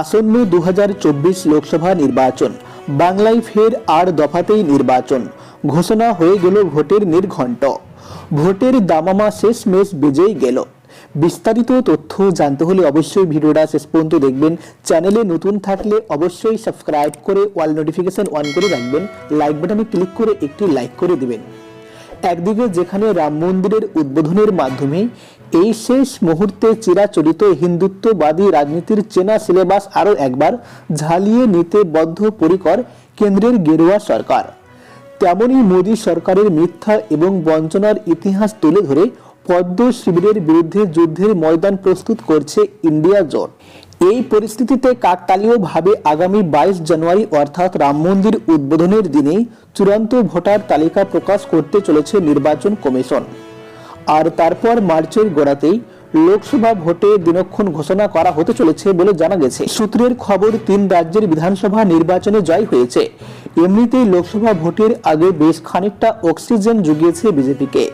আসন্ন দু হাজার চব্বিশ লোকসভা নির্বাচন। বাংলায় ফের আর দফাতেই নির্বাচন। ঘোষণা হয়ে গেল ভোটের নির্ঘণ্ট। ভোটের দামামা শেষ মেশ বেজেই গেল। বিস্তারিত তথ্য জানতে হলে অবশ্যই ভিডিওটা শেষ পর্যন্ত দেখবেন। চ্যানেলে নতুন থাকলে অবশ্যই সাবস্ক্রাইব করে অল নোটিফিকেশন অন করে রাখবেন। লাইক বাটনে ক্লিক করে একটি লাইক করে দিবেন। একদিকে যেখানে রাম মন্দিরের উদ্বোধনের মাধ্যমে এই শেষ মুহূর্তে চিরাচরিত হিন্দুত্ববাদী রাজনীতির চেনা সিলেবাস আরও একবার ঝালিয়ে নিতে বদ্ধপরিকর কেন্দ্রের গেরুয়া সরকার। তেমনই মোদী সরকারের মিথ্যা এবং বঞ্চনার ইতিহাস তুলে ধরে পদ্ম শিবিরের বিরুদ্ধে যুদ্ধের ময়দান প্রস্তুত করছে ইন্ডিয়া জোট। এই পরিস্থিতিতে কাকতালীয়ভাবে আগামী বাইশ জানুয়ারি অর্থাৎ রাম মন্দির উদ্বোধনের দিনেই চূড়ান্ত ভোটার তালিকা প্রকাশ করতে চলেছে নির্বাচন কমিশন। আর তারপর মার্চের গোড়াতেই লোকসভা ভোটে দিনক্ষণ ঘোষণা করা হতে চলেছে বলে জানা গেছে। সূত্রের খবর, তিন রাজ্যের বিধানসভা নির্বাচনে জয় হয়েছে। এমনিতেই লোকসভা ভোটের আগে বেশ খানিকটা অক্সিজেন জুগিয়েছে বিজেপিকে।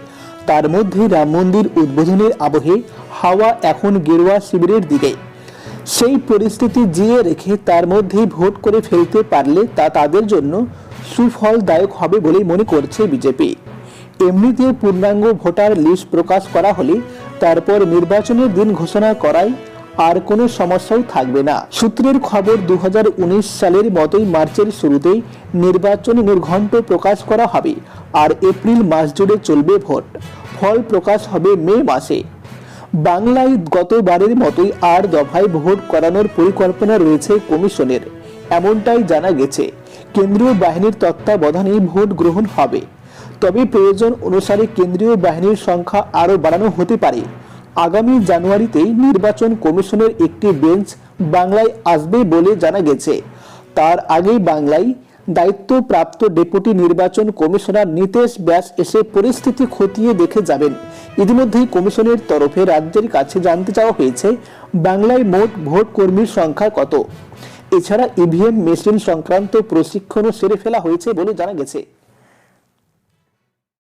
তার মধ্যে রাম মন্দির উদ্বোধনের আবহে হাওয়া এখন গেরুয়া শিবিরের দিকে। সেই পরিস্থিতি জিয়ে রেখে তার মধ্যেই ভোট করে ফেলতে পারলে তা তাদের জন্য সুফলদায়ক হবে বলেই মনে করছে বিজেপি। এমনিতে পূর্ণাঙ্গ ভোটার লিস্ট প্রকাশ করা হলে তারপর নির্বাচনের দিন ঘোষণা করায় আর কোনো সমস্যাও থাকবে না। সূত্রের খবর দু হাজার উনিশ সালের মতোই মার্চের শুরুতেই নির্বাচনী নির্ঘণ্ট প্রকাশ করা হবে আর এপ্রিল মাস জুড়ে চলবে ভোট। ফল প্রকাশ হবে মে মাসে। বাংলায় গতবারের মতোই আর দফায় ভোট করানোর পরিকল্পনা রয়েছে কমিশনের, এমনটাই জানা গেছে। কেন্দ্রীয় বাহিনীর তত্ত্বাবধানে ভোট গ্রহণ হবে। তবে প্রয়োজন অনুসারে কেন্দ্রীয় বাহিনীর সংখ্যা আরও বাড়ানো হতে পারে। আগামী জানুয়ারিতেই নির্বাচন কমিশনের একটি বেঞ্চ বাংলায় আসবে বলে জানা গেছে। তার আগেই বাংলায় দায়িত্বপ্রাপ্ত ডেপুটি নির্বাচন কমিশনার নিতেশ ব্যাস এসে পরিস্থিতি খতিয়ে দেখে যাবেন। ইতিমধ্যেই কমিশনের তরফে রাজ্যের কাছে জানতে চাওয়া হয়েছে, বাংলায় মোট ভোট কর্মীর সংখ্যা কত? এছাড়া ইভিএম মেশিন সংক্রান্ত প্রশিক্ষণও সেরে ফেলা হয়েছে বলে জানা গেছে।